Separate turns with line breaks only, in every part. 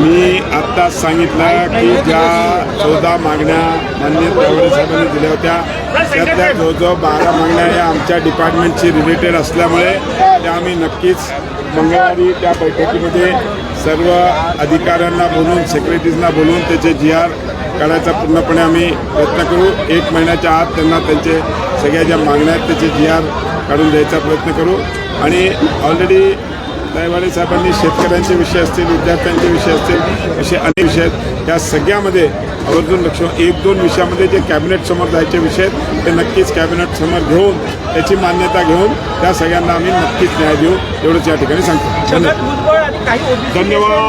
मी आत्ताच सांगितलं की ज्या चौदा मागण्या मान्य तावडे साहेबांनी दिल्या होत्या त्यातल्या जवळजवळ बारा मागण्या या आमच्या डिपार्टमेंटशी रिलेटेड असल्यामुळे त्या आम्ही नक्कीच मंगळवारी त्या बैठकीमध्ये सर्व अधिकाऱ्यांना बोलून सेक्रेटरीजना बोलून त्याचे जी आर काढायचा पूर्णपणे आम्ही प्रयत्न करू. एक महिन्याच्या आत त्यांना त्यांचे सगळ्या ज्या मागण्या आहेत त्याचे जी आर काढून द्यायचा प्रयत्न करू. आणि ऑलरेडी दयवाडे साहेबांनी शेतकऱ्यांचे विषय असतील विद्यार्थ्यांचे विषय असतील असे अनेक विषय आहेत. त्या सगळ्यामध्ये आवर्जून लक्ष एक दोन विषयामध्ये जे कॅबिनेट समोर जायचे विषय आहेत ते नक्कीच कॅबिनेट समोर घेऊन त्याची मान्यता घेऊन त्या सगळ्यांना आम्ही नक्कीच न्याय देऊ. एवढंच या ठिकाणी सांगतो. धन्यवाद.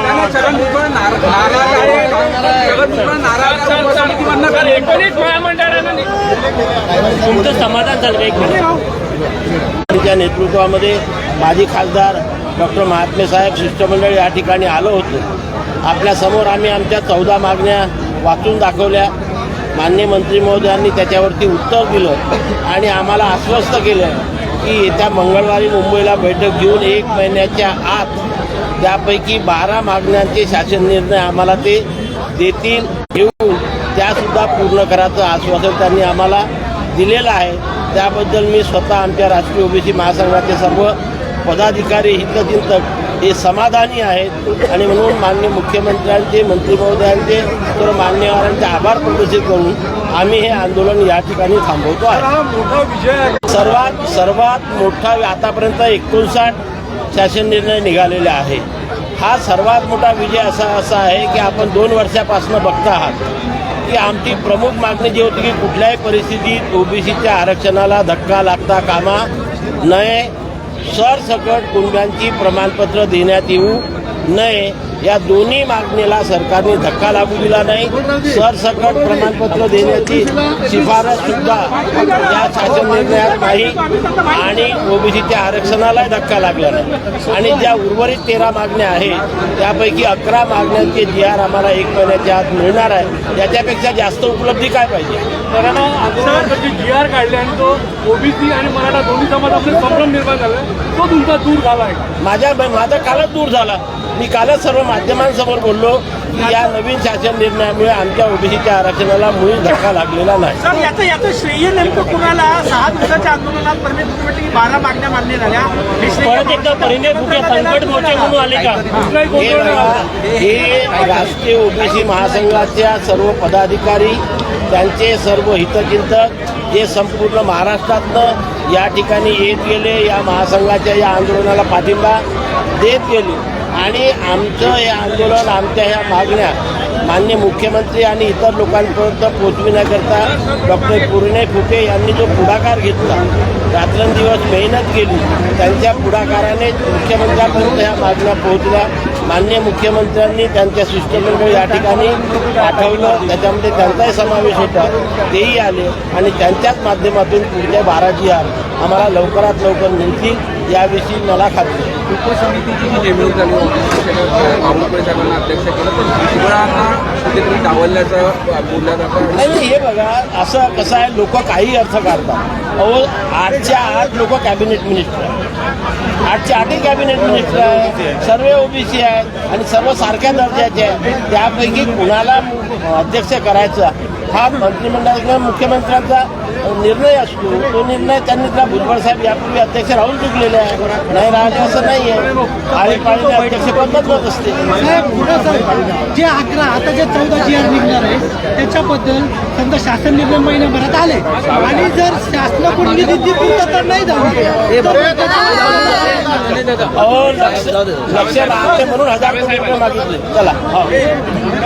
समाधान झालं.
त्यांच्या नेतृत्वामध्ये माजी खासदार डॉक्टर महात्मे साहेब शिष्टमंडळ या ठिकाणी आलो होतो. आपल्यासमोर आम्ही आमच्या चौदा मागण्या वाचून दाखवल्या. मान्य मंत्री महोदयांनी त्याच्यावरती उत्तर दिलं आणि आम्हाला आश्वस्त केलं की येत्या मंगळवारी मुंबईला बैठक घेऊन एक महिन्याच्या आत त्यापैकी बारा मागण्यांचे शासन निर्णय आम्हाला ते देतील घेऊन त्यासुद्धा पूर्ण करायचं आश्वासन त्यांनी आम्हाला दिलेलं आहे. त्याबद्दल मी स्वतः आमच्या राष्ट्रीय ओबीसी महासंघाचे सर्व पदाधिकारी हितचिंतक हे समाधानी आहेत. आणि म्हणून मान्य मुख्यमंत्र्यांचे मंत्री महोदयांचे तर मान्यवरांचे आभार प्रदर्शित करून आम्ही हे आंदोलन या ठिकाणी थांबवतो आहे. सर्वात सर्वात मोठा आतापर्यंत एकोणसाठ शासन निर्णय निघालेले आहे. हा सर्वात मोठा विजय असा असा आहे की आपण दोन वर्षापासून बघता आहात की आमची प्रमुख मागणी जी होती की कुठल्याही परिस्थितीत ओबीसीच्या आरक्षणाला धक्का लागता कामा नये. सरसकट कुटुंबांची प्रमाणपत्र देण्यात येऊ नये. या दोन्ही मागणीला सरकारने धक्का लागू दिला नाही. सरसकट प्रमाणपत्र देण्याची शिफारस सुद्धा या शासन निर्णयात नाही. आणि ओबीसीच्या आरक्षणालाही धक्का लागला नाही. आणि ज्या उर्वरित तेरा मागण्या आहेत त्यापैकी अकरा मागण्यांचे जी आर आम्हाला एक महिन्याच्या आत मिळणार आहे. याच्यापेक्षा जास्त उपलब्धी काय पाहिजे?
कारण आंदोलनासाठी जी आर काढले आणि तो ओबीसी आणि मराठा दोन्ही समाजामध्ये संभ्रम निर्माण झाला. तो तुमचा दूर झाला आहे.
माझ्या माझा कालच दूर झाला. मी कालच सर्व माध्यमांसमोर बोललो की या नवीन शासन निर्णयामुळे आमच्या ओबीसीच्या आरक्षणाला मुळीच धक्का लागलेला नाही.
सर याचं याचं श्रेय नेमकं कुणाला? सहा दिवसाच्या आंदोलनात परमेश तुम्ही म्हटलं की बारा मागण्या मान्य झाल्या.
परत एकदा परिणय फुके संकट मोर्चे म्हणून आले का?
हे. हे राष्ट्रीय ओबीसी महासंघाच्या सर्व पदाधिकारी त्यांचे सर्व हितचिंतक जे संपूर्ण महाराष्ट्रातनं या ठिकाणी येत गेले या महासंघाच्या या आंदोलनाला पाठिंबा देत गेले आणि आमचं हे आंदोलन आमच्या ह्या मागण्या मान्य मुख्यमंत्री आणि इतर लोकांपर्यंत पोचविण्याकरता डॉक्टर पूर्णे फुके यांनी जो पुढाकार घेतला रात्रंदिवस मेहनत केली त्यांच्या पुढाकाराने मुख्यमंत्र्यांपर्यंत ह्या मागण्या पोहोचल्या. मान्य मुख्यमंत्र्यांनी त्यांच्या शिष्टमंडळ या ठिकाणी पाठवलं त्याच्यामध्ये त्यांचाही समावेश होता तेही आले आणि त्यांच्याच माध्यमातून पुढच्या बाराजी आर आम्हाला लवकरात लवकर मिळतील याविषयी मला खात्री. आहे
उपसमितीची जी नेमणूक झाली बावनकुळे साहेबांना अध्यक्ष केलं. तर भुजबळांना कुठेतरी डावलल्याचं बोलल्या जातं.
नाही हे बघा असं कसं आहे लोक काही अर्थ काढतात. अहो आठच्या आठ लोक कॅबिनेट मिनिस्टर आहे आठच्या आठही कॅबिनेट मिनिस्टर आहे सर्व ओबीसी आहेत आणि सर्व सारख्या दर्जाचे आहेत. त्यापैकी कुणाला अध्यक्ष करायचं हा मंत्रिमंडळाचा मुख्यमंत्र्यांचा निर्णय असतो. तो निर्णय त्यांनी त्या भुजबळ साहेब यापूर्वी अध्यक्ष राहून चुकलेले आहे नाही राहिले असं नाही आहे. आळीपाळीने अध्यक्ष बदलत असते.
साहेब पुढं सर जे अकरा आता जे चौदा जी आर निघणार आहे त्याच्याबद्दल समजा शासन निर्णय महिन्याभरात आले. आणि जर शासनाकडून निधी ती पूर्तता नाही झाली. तर
अहो लक्ष लक्ष लागते म्हणून हजार कोटी रुपये मागितले. चला. हो. चला